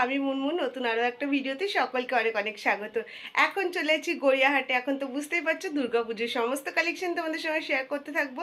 আছো আমি মুনমুন, নতুন আরও একটা ভিডিওতে সকলকে অনেক অনেক স্বাগত। এখন চলে এসেছি গড়িয়াহাটে। এখন তো বুঝতেই পারছ, দুর্গাপুজোর সমস্ত কালেকশন তোমাদের সঙ্গে শেয়ার করতে থাকব।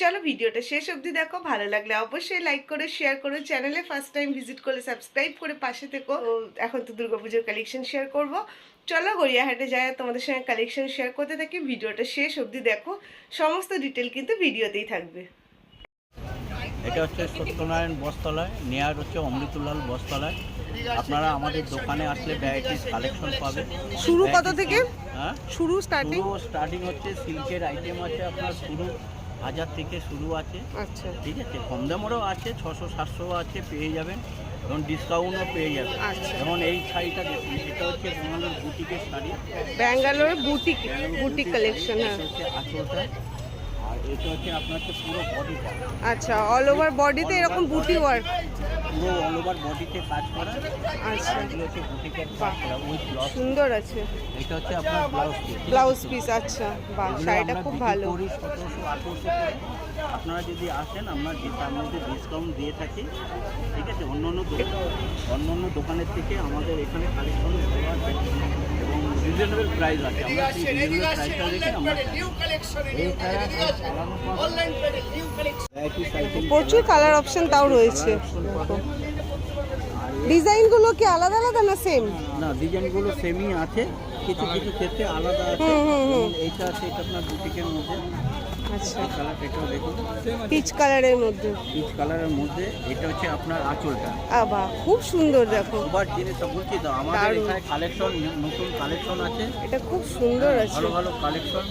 চলো ভিডিওটা শেষ অবধি দেখো, ভালো লাগলে অবশ্যই লাইক করো শেয়ার করো চ্যানেলে ফার্স্ট টাইম ভিজিট করলে সাবস্ক্রাইব করে পাশে থেকো। এখন তো দুর্গাপুজোর কালেকশন শেয়ার করব। চলো গড়িয়াহাটে আর তোমাদের সঙ্গে কালেকশন শেয়ার করতে থাকি, ভিডিওটা শেষ অবধি দেখো। সমস্ত ডিটেল কিন্তু ভিডিওতেই থাকবে। এটা হচ্ছে সত্যনারায়ণ বস্তলায় নেয়ার হচ্ছে অমৃতলাল বস্তলায় আপনারা আমাদের দোকানে আসলে ভ্যারাইটিস কালেকশন পাবেন। শুরু কত থেকে? হ্যাঁ? শুরু স্টার্টিং স্টার্টিং হচ্ছে সিল্কের আইটেম আছে আপনার শুরু হাজার থেকে শুরু আছে। আচ্ছা। ঠিক আছে? কম দামেরও আছে ছশো সাতশো আছে পেয়ে যাবেন। এবং ডিসকাউন্টও পেয়ে যাবেন। আচ্ছা। যেমন এই শাড়িটা দেখুন এটা হচ্ছে বাঙালির বুটিকের শাড়ি। ব্যাঙ্গালোরের বুটিক বুটিক কালেকশন হচ্ছে আঁচলটা এটা হচ্ছে আপনার হচ্ছে পুরো বডিটা আচ্ছা অল ওভার বডিতে এরকম বুটি ওয়ার্ক পুরো অল ওভার বডিতে কাজ করা। আচ্ছা। এগুলো হচ্ছে বুটিকের কাজ করা উইথ ব্লাউজ সুন্দর আছে। এটা হচ্ছে আপনার ব্লাউজ পিস ব্লাউজ পিস আচ্ছা। বাহ শাড়িটা খুব ভালো। সতেরোশো আঠেরোশো করে। আপনারা যদি আসেন আমরা যে তার মধ্যে ডিসকাউন্ট দিয়ে থাকি ঠিক আছে? অন্য অন্য দোকান অন্য অন্য দোকানের থেকে আমাদের এখানে কালেকশন ভালো আছে রিজনেবল প্রাইস আছে। আমরা সেই রিজনেবল প্রাইসটা দেখে আমরা এইটা চালানো ভ্যারাইটিস আইটেম প্রচুর কালার অপশন তাও রয়েছে। ডিজাইনগুলো কি আলাদা আলাদা না সেম না ডিজাইনগুলো সেমই আছে। কিছু কিছু ক্ষেত্রে আলাদা আছে। হুম, হুম, হুম। যেমন এইটা আছে এটা আপনার বুটিকের মধ্যে। আচ্ছা। কালার এটাও দেখুন। পিচ কালারের মধ্যে। পিচ কালারের মধ্যে এটা হচ্ছে আপনার আঁচলটা। আবা খুব সুন্দর দেখো। সবার জিনিসটা বলছি তো আমাদের দারুণ। এখানে কালেকশন নতুন কালেকশন আছে। এটা খুব সুন্দর আছে। ভালো ভালো কালেকশন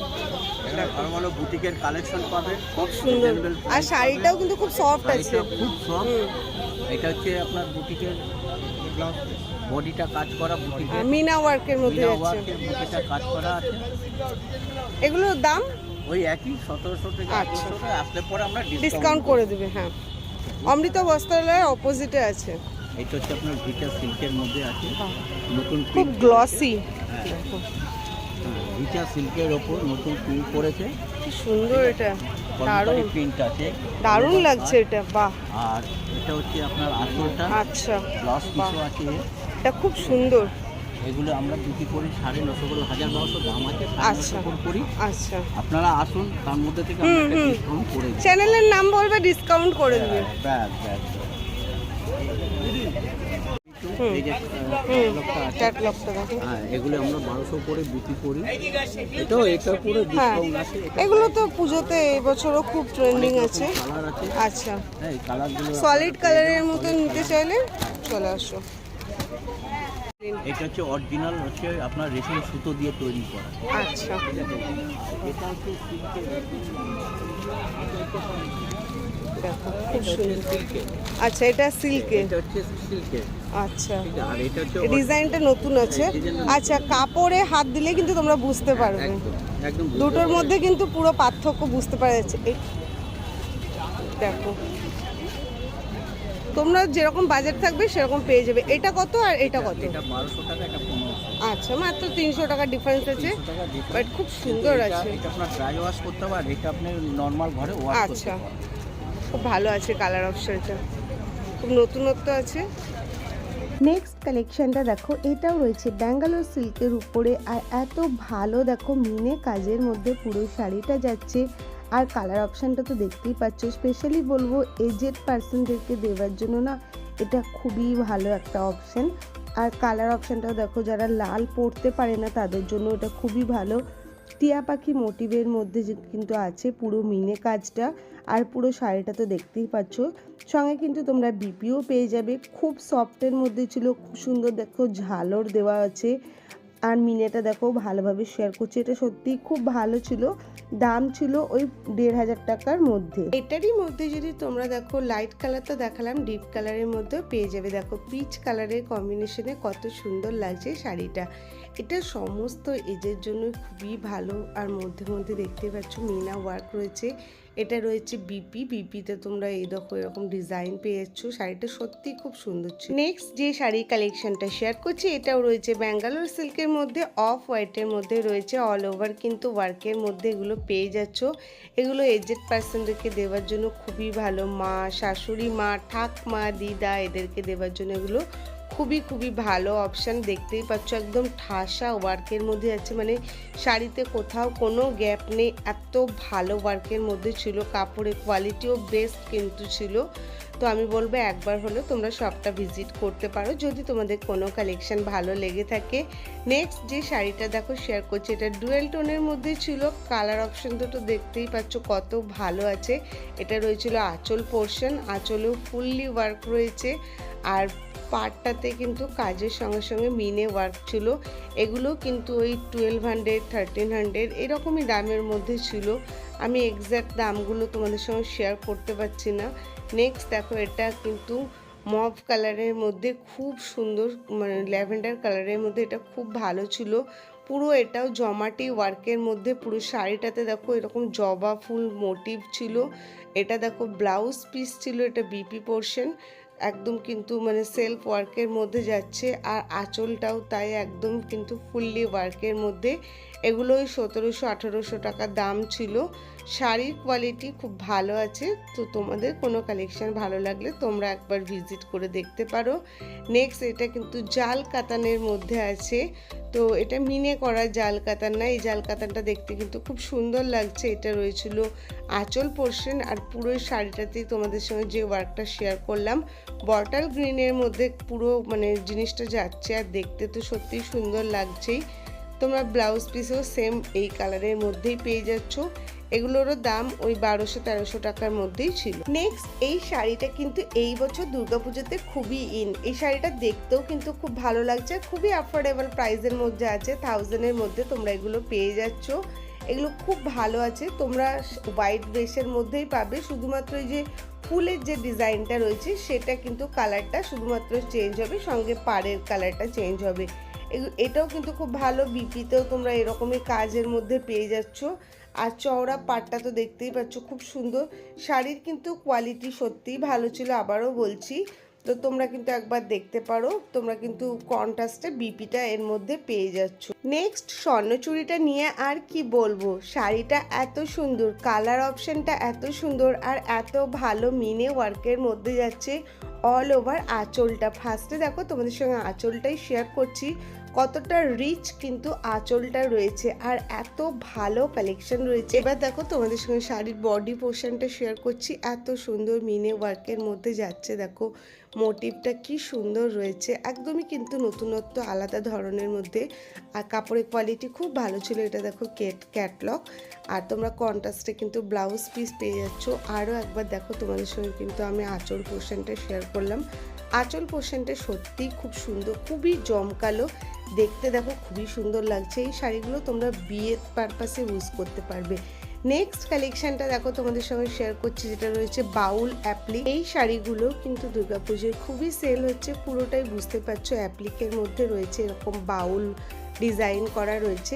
এখানে ভালো ভালো বুটিকের কালেকশন পাবেন খুব সুন্দর। আর শাড়িটাও কিন্তু খুব সফট আছে। খুব সফট এটা হচ্ছে আপনার বুটিকের বডিটা কাজ করা বুটিকের মিনা ওয়ার্কের মধ্যে আছে ওয়ার্কের বুটিটা কাজ করা আছে। এগুলোর দাম? ওই একই সতেরোশো থেকে আচ্ছা। আঠারোশো আসলে পরে আমরা ডিসকাউন্ট করে দেবে হ্যাঁ। অমৃত বস্ত্রালয়ের অপোজিটে আছে। এটা হচ্ছে আপনার ভিটা সিল্কের মধ্যে আছে। নতুন খুব গ্লসি ভিটা সিল্কের ওপর নতুন প্রিন্ট করেছে। কি সুন্দর এটা। দারুণ। প্রিন্ট আছে। দারুণ লাগছে এটা বাহ। আর এটা হচ্ছে আপনার আঁচলটা আচ্ছা। ব্লাউজ পিসও আছে। এটা খুব সুন্দর। এগুলো আমরা বিক্রি করি সাড়ে নশো করে হাজার বারোশো দাম আছে আচ্ছা। করি আচ্ছা। আপনারা আসুন তার মধ্যে থেকে। ডিসকাউন্ট করে চ্যানেলের নাম বলবে ডিসকাউন্ট করে দেবে। ব্যাস ব্যাস হ্যাঁ এগুলো আমরা বারোশো করে বিক্রি করি। এটাও এটা পুরো হ্যাঁ ডিসকাউন্ট আছে এগুলো তো পুজোতে এবছরও খুব ট্রেন্ডিং আছে। আচ্ছা। হ্যাঁ সলিড কালারের মতো নিতে চাইলে চলে আসো। এটা হচ্ছে অরিজিনাল হচ্ছে আপনার রেশম সুতো দিয়ে তৈরি করা। আচ্ছা। এটা হচ্ছে আচ্ছা এটা সিল্কে আচ্ছা। ডিজাইনটা নতুন আছে। আচ্ছা কাপড়ে হাত দিলে কিন্তু তোমরা বুঝতে পারবে। দুটোর মধ্যে কিন্তু পুরো পার্থক্য বুঝতে পারা যাচ্ছে। দেখো তোমরা যেরকম বাজেট থাকবে সেরকম পেয়ে যাবে। এটা কত আর এটা কত? এটা বারোশো টাকা আচ্ছা মাত্র তিনশো টাকা ডিফারেন্স আছে। বাট খুব সুন্দর আছে। এটা আপনার ড্রাই ওয়াশ করতে হবে এটা আপনি নর্মাল ঘরে আচ্ছা। খুব ভালো আছে কালার অপশনটা খুব নতুনত্ব আছে। নেক্সট কালেকশনটা দেখো এটাও রয়েছে ব্যাঙ্গালোর সিল্কের উপরে। আর এত ভালো দেখো মিনে কাজের মধ্যে পুরো শাড়িটা যাচ্ছে। আর কালার অপশানটা তো দেখতেই পাচ্ছ স্পেশালি বলব এজেড পার্সনদেরকে দেওয়ার জন্য না, এটা খুবই ভালো একটা অপশান আর কালার অপশানটাও দেখো, যারা লাল পরতে পারে না, তাদের জন্য এটা খুবই ভালো। টিয়া পাখি মোটিভের মধ্যে যে কিন্তু আছে পুরো মিনে কাজটা, আর পুরো শাড়িটা তো দেখতেই পাচ্ছ। সঙ্গে কিন্তু তোমরা বিপিও পেয়ে যাবে। খুব সফটের মধ্যে ছিল, খুব সুন্দর দেখো, ঝালর দেওয়া আছে। আর মিনেটা দেখো ভালোভাবে শেয়ার করছে। এটা সত্যিই খুব ভালো ছিল। দাম ছিল ওই দেড় হাজার টাকার মধ্যে। এটারই মধ্যে যদি তোমরা দেখো লাইট কালার তো দেখালাম ডিপ কালারের মধ্যেও পেয়ে যাবে। দেখো পিচ কালারের কম্বিনেশনে কত সুন্দর লাগছে শাড়িটা। এটা সমস্ত এজের জন্য খুবই ভালো। আর মধ্যে মধ্যে দেখতে পাচ্ছ মিনা ওয়ার্ক রয়েছে। এটা রয়েছে বিপি। বিপিতে তোমরা এই দেখো এরকম ডিজাইন পেয়ে যাচ্ছ শাড়িটা সত্যি খুব সুন্দর ছিল। নেক্সট যে শাড়ি কালেকশনটা শেয়ার করছি, এটাও রয়েছে ব্যাঙ্গালোর সিল্কের মধ্যে অফ হোয়াইটের মধ্যে রয়েছে অল ওভার কিন্তু ওয়ার্কের মধ্যে এগুলো পেয়ে যাচ্ছ। এগুলো এজেড পার্সনদেরকে দেওয়ার জন্য খুবই ভালো। মা, শাশুড়ি মা, ঠাকমা, দিদা এদেরকে দেওয়ার জন্য এগুলো খুবই খুবই ভালো অপশান দেখতেই পাচ্ছ। একদম ঠাসা ওয়ার্কের মধ্যে আছে। মানে শাড়িতে কোথাও কোনো গ্যাপ নেই। এত ভালো ওয়ার্কের মধ্যে ছিল। কাপড়ের কোয়ালিটিও বেস্ট কিন্তু ছিল। তো আমি বলব, একবার হলো তোমরা শপটা ভিজিট করতে পারো। যদি তোমাদের কোনো কালেকশন ভালো লেগে থাকে। নেক্সট যে শাড়িটা দেখো শেয়ার করছি। এটা ডুয়েল টোনের মধ্যে ছিল। কালার অপশন দুটো দেখতেই পাচ্ছ। কত ভালো আছে। এটা রয়েছিল আঁচল পোর্শন আঁচলেও ফুললি ওয়ার্ক রয়েছে। আর পার্টটাতে কিন্তু কাজের সঙ্গে সঙ্গে মিনে ওয়ার্ক ছিল। এগুলো কিন্তু ওই টুয়েলভ হান্ড্রেড থার্টিন হান্ড্রেড এরকমই দামের মধ্যে ছিল। আমি এক্স্যাক্ট দামগুলো তোমাদের সঙ্গে শেয়ার করতে পারছি না। নেক্সট দেখো, এটা কিন্তু মভ কালারের মধ্যে খুব সুন্দর মানে ল্যাভেন্ডার কালারের মধ্যে এটা খুব ভালো ছিল। পুরো এটাও জমাটি ওয়ার্কের মধ্যে, পুরো শাড়িটাতে দেখো এরকম জবা ফুল মোটিভ ছিল। এটা দেখো ব্লাউজ পিস ছিল, এটা বিপি পোর্শন একদম কিন্তু মানে সেলফ ওয়ার্কের মধ্যে যাচ্ছে আর আঁচলটাও তাই একদম কিন্তু ফুললি ওয়ার্কের মধ্যে এগুলো ওই সতেরোশো আঠেরোশো টাকা দাম ছিল। শাড়ির কোয়ালিটি খুব ভালো আছে, তো তোমাদের কোনো কালেকশন ভালো লাগলে তোমরা একবার ভিজিট করে দেখতে পারো। নেক্সট এটা কিন্তু জাল কাতানের মধ্যে আছে, তো এটা মিনে করা জাল কাতান না, এই জাল কাতানটা দেখতে কিন্তু খুব সুন্দর লাগছে। এটা রয়েছিল আঁচল পোর্শন আর পুরো শাড়িটাতেই তোমাদের সঙ্গে যে ওয়ার্কটা শেয়ার করলাম। বটল গ্রিনের মধ্যে পুরো মানে জিনিসটা যাচ্ছে আর দেখতে তো সত্যিই সুন্দর লাগছেই। তোমরা ব্লাউজ পিসও সেম এই কালারের মধ্যেই পেয়ে যাচ্ছ। এগুলোরও দাম ওই বারোশো তেরোশো টাকার মধ্যেই ছিল। নেক্সট এই শাড়িটা কিন্তু এই বছর দুর্গাপুজোতে খুবই ইন এই শাড়িটা দেখতেও কিন্তু খুব ভালো লাগছে, খুবই অ্যাফোর্ডেবল প্রাইসের মধ্যে আছে থাউজেন্ডের মধ্যে তোমরা এগুলো পেয়ে যাচ্ছ। এগুলো খুব ভালো আছে, তোমরা হোয়াইট বেসের মধ্যেই পাবে। শুধুমাত্র এই যে ফুলের যে ডিজাইনটা রয়েছে, সেটা কিন্তু কালারটা শুধুমাত্র চেঞ্জ হবে, সঙ্গে পাড়ের কালারটা চেঞ্জ হবে। এটাও কিন্তু খুব ভালো, বিপিতেও তোমরা এরকমই কাজের মধ্যে পেয়ে যাচ্ছ। আর চওড়া পাটটা তো দেখতেই পাচ্ছ, খুব সুন্দর। শাড়ির কিন্তু কোয়ালিটি সত্যিই ভালো ছিল, আবারও বলছি। তো তোমরা কিন্তু একবার দেখতে পারো, তোমরা কিন্তু কন্ট্রাস্টে বিপিটা এর মধ্যে পেয়ে যাচ্ছ। নেক্সট স্বর্ণচুরিটা নিয়ে আর কি বলব? শাড়িটা এত সুন্দর কালার অপশনটা এত সুন্দর আর এত ভালো মিনে ওয়ার্কের মধ্যে যাচ্ছে অল ওভার আঁচলটা। ফার্স্টে দেখো তোমাদের সঙ্গে আঁচলটাই শেয়ার করছি। কতটা রিচ কিন্তু আঁচলটা রয়েছে আর এত ভালো কালেকশন রয়েছে। এবার দেখো তোমাদের সঙ্গে শাড়ির বডি পোর্শনটা শেয়ার করছি। এত সুন্দর মিনে ওয়ার্কের মধ্যে যাচ্ছে দেখো। মোটিভটা কি সুন্দর রয়েছে, একদমই কিন্তু নতুনত্ব আলাদা ধরনের মধ্যে। আর কাপড়ের কোয়ালিটি খুব ভালো ছিল, এটা দেখো কেট ক্যাটলগ আর তোমরা কন্ট্রাস্টে কিন্তু ব্লাউজ পিস পেয়ে যাচ্ছ। আরও একবার দেখো, তোমাদের সঙ্গে কিন্তু আমি আঁচল পোর্শনটা শেয়ার করলাম। আঁচল পোর্শনটা সত্যিই খুব সুন্দর, খুবই জমকালো। দেখতে দেখো, খুবই সুন্দর লাগছে। এই শাড়িগুলো তোমরা বিয়ের পারপাসে ইউজ করতে পারবে। নেক্সট কালেকশনটা দেখো, তোমাদের সঙ্গে শেয়ার করছি, যেটা রয়েছে বাউল অ্যাপ্লিক এই শাড়িগুলো কিন্তু দুর্গাপুজোয় খুবই সেল হচ্ছে, পুরোটাই বুঝতে পারছ অ্যাপ্লিকের মধ্যে রয়েছে, এরকম বাউল ডিজাইন করা রয়েছে।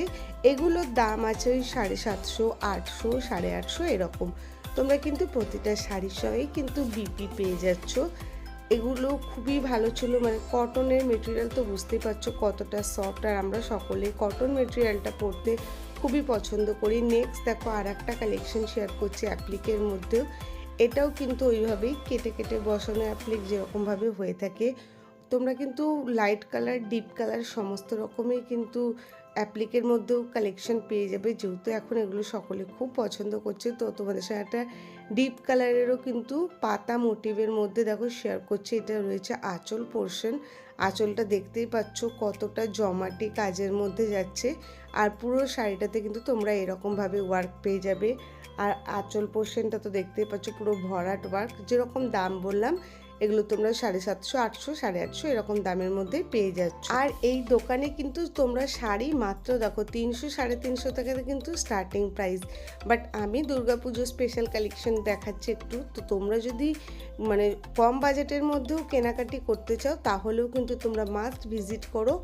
এগুলোর দাম আছে ওই সাড়ে সাতশো, আটশো, সাড়ে আটশো, এরকম। তোমরা কিন্তু প্রতিটা শাড়ির সঙ্গেই কিন্তু বিপি পেয়ে যাচ্ছ। এগুলো খুবই ভালো ছিল মানে কটনের মেটেরিয়াল তো বুঝতেই পারছ কতটা সফট আর আমরা সকলে কটন মেটেরিয়ালটা পরতে খুবই পছন্দ করি। নেক্সট দেখো আর একটা কালেকশন শেয়ার করছি অ্যাপ্লিকের মধ্যেও। এটাও কিন্তু ওইভাবেই কেটে কেটে বসানো অ্যাপ্লিক যেরকমভাবে হয়ে থাকে। তোমরা কিন্তু লাইট কালার ডিপ কালার সমস্ত রকমের কিন্তু অ্যাপ্লিকের মধ্যেও কালেকশন পেয়ে যাবে। যেহেতু এখন এগুলো সকলে খুব পছন্দ করছে, তো তোমাদের সাথে একটা ডিপ কালারেরও কিন্তু পাতা মোটিভের মধ্যে দেখো শেয়ার করছে। এটা রয়েছে আঁচল পোর্শন আঁচলটা দেখতেই পাচ্ছ কতটা জমাটি কাজের মধ্যে যাচ্ছে। আর পুরো শাড়িটাতে কিন্তু তোমরা এরকমভাবে ওয়ার্ক পেয়ে যাবে। আর আঁচল পোর্শনটা তো দেখতেই পাচ্ছ, পুরো ভরাট ওয়ার্ক যেরকম দাম বললাম, এগুলো তোমরা সাড়ে সাতশো, আটশো, সাড়ে আটশো এরকম দামের মধ্যে পেয়ে যাচ্ছ। আর এই দোকানে কিন্তু তোমরা শাড়ি মাত্র দেখো, তিনশো, সাড়ে তিনশো টাকা কিন্তু স্টার্টিং প্রাইস বাট আমি দুর্গাপুজো স্পেশাল কালেকশন দেখাচ্ছি একটু। তো তোমরা যদি মানে কম বাজেটের মধ্যেও কেনাকাটি করতে চাও, তাহলেও কিন্তু তোমরা মাস্ট ভিজিট করো।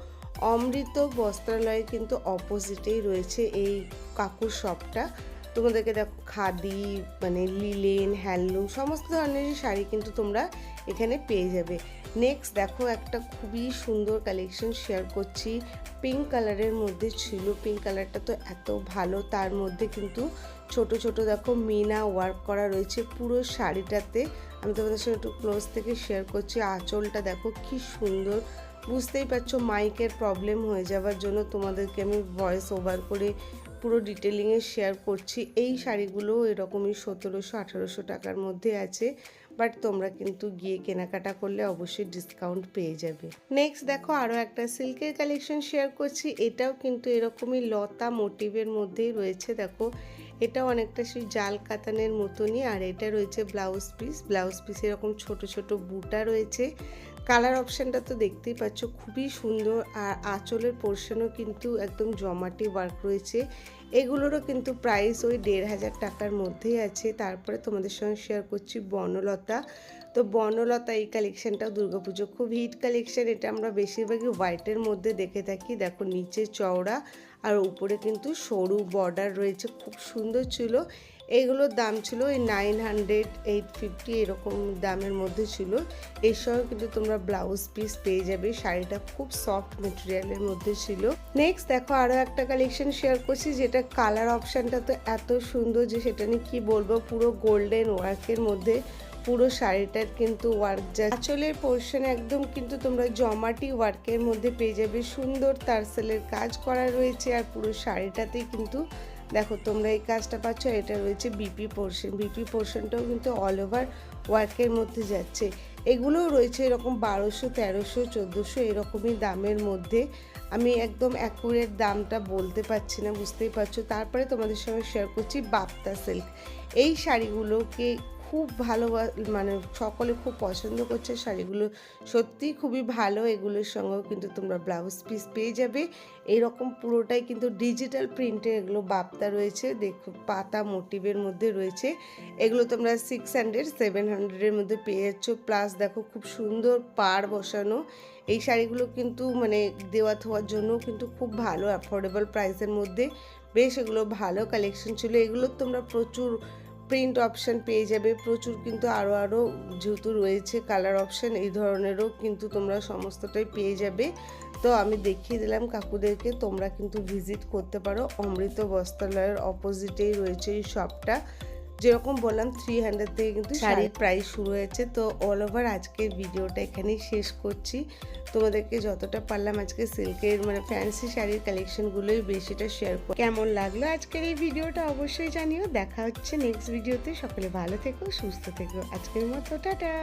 অমৃত বস্ত্রালয় কিন্তু অপোজিটেই রয়েছে এই কাকুর শপটা তোমাদেরকে দেখো, খাদি মানে লিলেন হ্যান্ডলুম সমস্ত ধরনেরই শাড়ি কিন্তু তোমরা এখানে পেয়ে যাবে। নেক্সট দেখো, একটা খুবই সুন্দর কালেকশন শেয়ার করছি। পিঙ্ক কালারের মধ্যে ছিল। পিঙ্ক কালারটা তো এত ভালো, তার মধ্যে কিন্তু ছোট ছোট দেখো, মিনা ওয়ার্ক করা রয়েছে। পুরো শাড়িটাতে আমি তোমাদের সঙ্গে একটু ক্লোজ থেকে শেয়ার করছি। আঁচলটা দেখো, কি সুন্দর। বুঝতেই পারছ মাইকের প্রবলেম হয়ে যাওয়ার জন্য তোমাদেরকে আমি ভয়েস ওভার করে পুরো ডিটেলিংয়ে শেয়ার করছি। এই শাড়িগুলো এরকমই সতেরোশো, আঠারোশো টাকার মধ্যে আছে বাট তোমরা কিন্তু গিয়ে কেনাকাটা করলে অবশ্যই ডিসকাউন্ট পেয়ে যাবে। নেক্সট দেখো আরও একটা সিল্কের কালেকশন শেয়ার করছি। এটাও কিন্তু এরকমই লতা মোটিভের মধ্যেই রয়েছে, দেখো। এটা অনেকটা সেই জাল কাতানের মতনই, আর এটা রয়েছে ব্লাউজ পিস ব্লাউজ পিস এরকম ছোট ছোট বুটা রয়েছে। কালার অপশানটা তো দেখতেই পাচ্ছ, খুবই সুন্দর। আর আঁচলের পোর্শনও কিন্তু একদম জমাটি ওয়ার্ক রয়েছে। এগুলোরও কিন্তু প্রাইস ওই দেড় হাজার টাকার মধ্যেই আছে। তারপরে তোমাদের সঙ্গে শেয়ার করছি বনলতা। তো বনলতা, এই কালেকশানটাও দুর্গাপুজো খুব হিট কালেকশান এটা আমরা বেশিরভাগই হোয়াইটের মধ্যে দেখে থাকি। দেখো, নিচে চওড়া আর উপরে কিন্তু সরু বর্ডার রয়েছে। খুব সুন্দর ছিল। এগুলোর দাম ছিল ওই নাইন হান্ড্রেড, এইট ফিফটি এরকম দামের মধ্যে ছিল। এর সঙ্গে কিন্তু তোমরা ব্লাউজ পিস পেয়ে যাবে। শাড়িটা খুব সফট মেটেরিয়ালের মধ্যে ছিল। নেক্সট দেখো আরও একটা কালেকশন শেয়ার করছি যেটা কালার অপশানটা তো এত সুন্দর যে সেটা নিয়ে কী বলব? পুরো গোল্ডেন ওয়ার্কের মধ্যে পুরো শাড়িটার কিন্তু ওয়ার্ক যা আঁচলের পোর্শন একদম কিন্তু তোমরা জমাটি ওয়ার্কের মধ্যে পেয়ে যাবে। সুন্দর তারসেলের কাজ করা রয়েছে আর পুরো শাড়িটাতেই কিন্তু দেখো, তোমরা এই কাজটা পাচ্ছ এটা রয়েছে বিপি পোর্শন বিপি পোর্শনটাও কিন্তু অল ওভার ওয়ার্কের মধ্যে যাচ্ছে। এগুলোও রয়েছে এরকম বারোশো, তেরোশো, চোদ্দোশো এরকমই দামের মধ্যে। আমি একদম অ্যাকুরেট দামটা বলতে পারছি না, বুঝতেই পারছ। তারপরে তোমাদের সঙ্গে শেয়ার করছি বাপ্তা সিল্ক এই শাড়িগুলোকে খুব ভালো মানে সকলে খুব পছন্দ করছে শাড়িগুলো। সত্যিই খুবই ভালো এগুলোর সঙ্গেও কিন্তু তোমরা ব্লাউজ পিস পেয়ে যাবে। এরকম পুরোটাই কিন্তু ডিজিটাল প্রিন্টের এগুলো বাপ্তা রয়েছে। দেখো, পাতা মোটিভের মধ্যে রয়েছে। এগুলো তোমরা সিক্স হান্ড্রেড সেভেন হান্ড্রেডের মধ্যে পেয়ে যাচ্ছ। প্লাস দেখো, খুব সুন্দর পাড় বসানো। এই শাড়িগুলো কিন্তু মানে দেওয়া থোয়ার জন্য কিন্তু খুব ভালো অ্যাফোর্ডেবল প্রাইসের মধ্যে। বেশ এগুলো ভালো কালেকশন ছিল। এগুলো তোমরা প্রচুর প্রিন্ট অপশান পেয়ে যাবে। প্রচুর কিন্তু আরও আরও যেহেতু রয়েছে কালার অপশান এই ধরনেরও কিন্তু তোমরা সমস্তটাই পেয়ে যাবে। তো আমি দেখিয়ে দিলাম কাকুদেরকে, তোমরা কিন্তু ভিজিট করতে পারো। অমৃত বস্ত্রালয়ের অপোজিটেই রয়েছে এই শপটা যেরকম বললাম থ্রি হান্ড্রেড থেকে কিন্তু শাড়ির প্রাইস শুরু হয়েছে। তো অল ওভার আজকের ভিডিওটা এখানেই শেষ করছি। তোমাদেরকে যতটা পারলাম আজকে সিল্কের মানে ফ্যান্সি শাড়ির কালেকশনগুলোই বেশিটা শেয়ার করি কেমন লাগল আজকের এই ভিডিওটা অবশ্যই জানিও। দেখা হচ্ছে নেক্সট ভিডিওতে সকলে ভালো থেকো সুস্থ থেকো। আজকের মতো টাটা!